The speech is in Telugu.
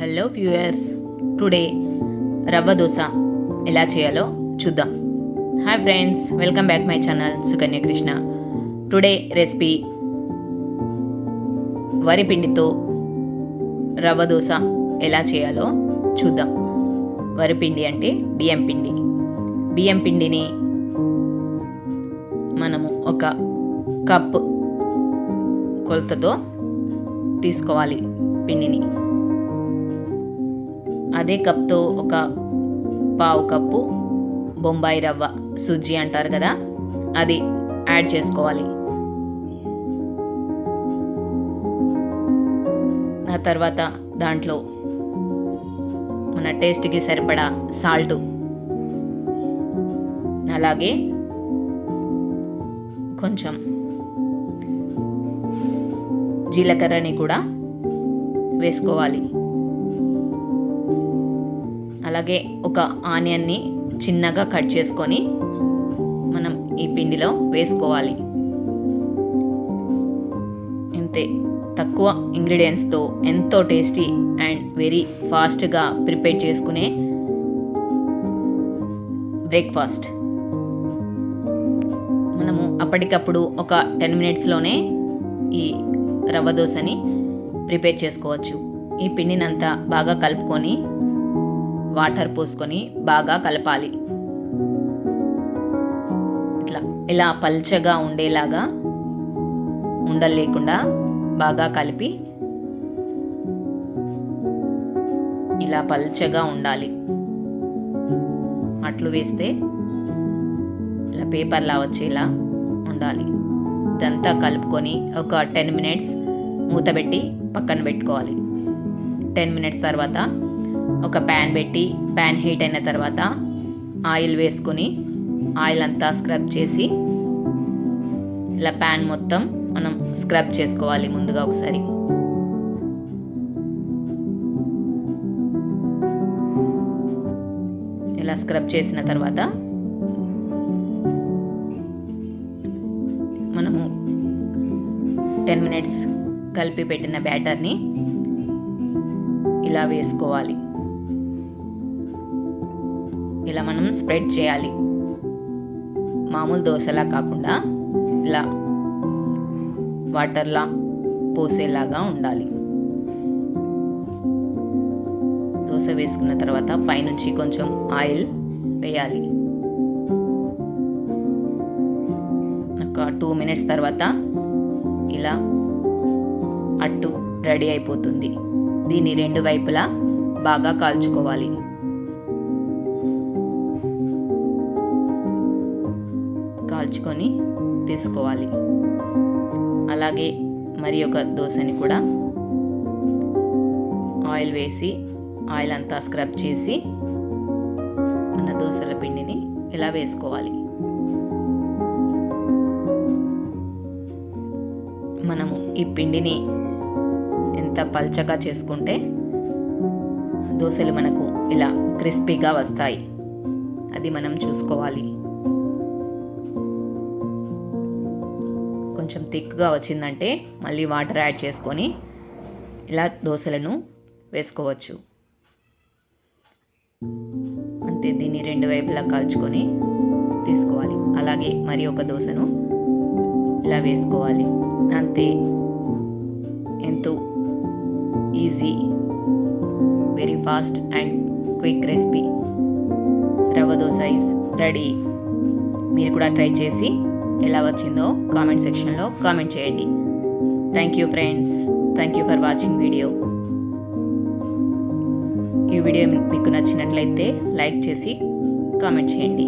Hello viewers. Today rava dosa ఎలా చేయాలో చూద్దాం. Hi friends welcome back my channel Sukanya Krishna. Today recipe వరి పిండితో రవ్వ దోశ ఎలా చేయాలో చూద్దాం. వరి పిండి అంటే బియ్యం పిండి. బియ్యం పిండిని మనము ఒక కప్ కొలతతో తీసుకోవాలి పిండిని. అదే కప్తో ఒక పావు కప్పు బొంబాయి రవ్వ సుజ్జి అంటారు కదా అది యాడ్ చేసుకోవాలి. ఆ తర్వాత దాంట్లో మన టేస్ట్కి సరిపడా సాల్ట్ అలాగే కొంచెం జీలకర్రని కూడా వేసుకోవాలి. అలాగే ఒక ఆనియన్ని చిన్నగా కట్ చేసుకొని మనం ఈ పిండిలో వేసుకోవాలి. అంతే తక్కువ ఇంగ్రీడియంట్స్తో ఎంతో టేస్టీ అండ్ వెరీ ఫాస్ట్గా ప్రిపేర్ చేసుకునే బ్రేక్ఫాస్ట్. మనము అప్పటికప్పుడు ఒక టెన్ మినిట్స్లోనే ఈ రవ్వ దోశని ప్రిపేర్ చేసుకోవచ్చు. ఈ పిండినంతా బాగా కలుపుకొని వాటర్ పోసుకొని బాగా కలపాలి. ఇట్లా ఇలా పల్చగా ఉండేలాగా ఉండలు లేకుండా బాగా కలిపి ఇలా పల్చగా ఉండాలి. అట్లు వేస్తే ఇలా పేపర్లా వచ్చేలా ఉండాలి. ఇదంతా కలుపుకొని ఒక టెన్ మినిట్స్ మూత పెట్టి పక్కన పెట్టుకోవాలి. టెన్ మినిట్స్ తర్వాత ఒక ప్యాన్ పెట్టి ప్యాన్ హీట్ అయిన తర్వాత ఆయిల్ వేసుకొని ఆయిల్ అంతా స్క్రబ్ చేసి ఇలా ప్యాన్ మొత్తం మనం స్క్రబ్ చేసుకోవాలి ముందుగా ఒకసారి. ఇలా స్క్రబ్ చేసిన తర్వాత మనము టెన్ మినిట్స్ కలిపి పెట్టిన బ్యాటర్ని ఇలా వేసుకోవాలి. ఇలా మనం స్ప్రెడ్ చేయాలి. మామూలు దోశలా కాకుండా ఇలా వాటర్లా పోసేలాగా ఉండాలి. దోశ వేసుకున్న తర్వాత పైనుంచి కొంచెం ఆయిల్ వేయాలి. ఒక టూ మినిట్స్ తర్వాత ఇలా అట్టు రెడీ అయిపోతుంది. దీన్ని రెండు వైపులా బాగా కాల్చుకోవాలి. కాల్చుకొని తీసుకోవాలి. అలాగే మరి ఒక దోశని కూడా ఆయిల్ వేసి ఆయిల్ అంతా స్క్రబ్ చేసి మన దోశల పిండిని ఇలా వేసుకోవాలి. మనము ఈ పిండిని ఎంత పల్చగా చేసుకుంటే దోశలు మనకు ఇలా క్రిస్పీగా వస్తాయి. అది మనం చూసుకోవాలి. కొంచెం థిక్గా వచ్చిందంటే మళ్ళీ వాటర్ యాడ్ చేసుకొని ఇలా దోశలను వేసుకోవచ్చు. అంతే దీన్ని రెండు వైపులా కాల్చుకొని తీసుకోవాలి. అలాగే మరి ఒక దోశను ఇలా వేసుకోవాలి. అంతే ఎంతో easy very fast and quick recipe. Rava dosa is ready. మీరు కూడా ట్రై చేసి ఎలా వచ్చిందో కామెంట్ సెక్షన్లో కామెంట్ చేయండి. Thank you friends thank you for watching video ఈ వీడియో మీకు నచ్చినట్లయితే లైక్ చేసి కామెంట్ చేయండి.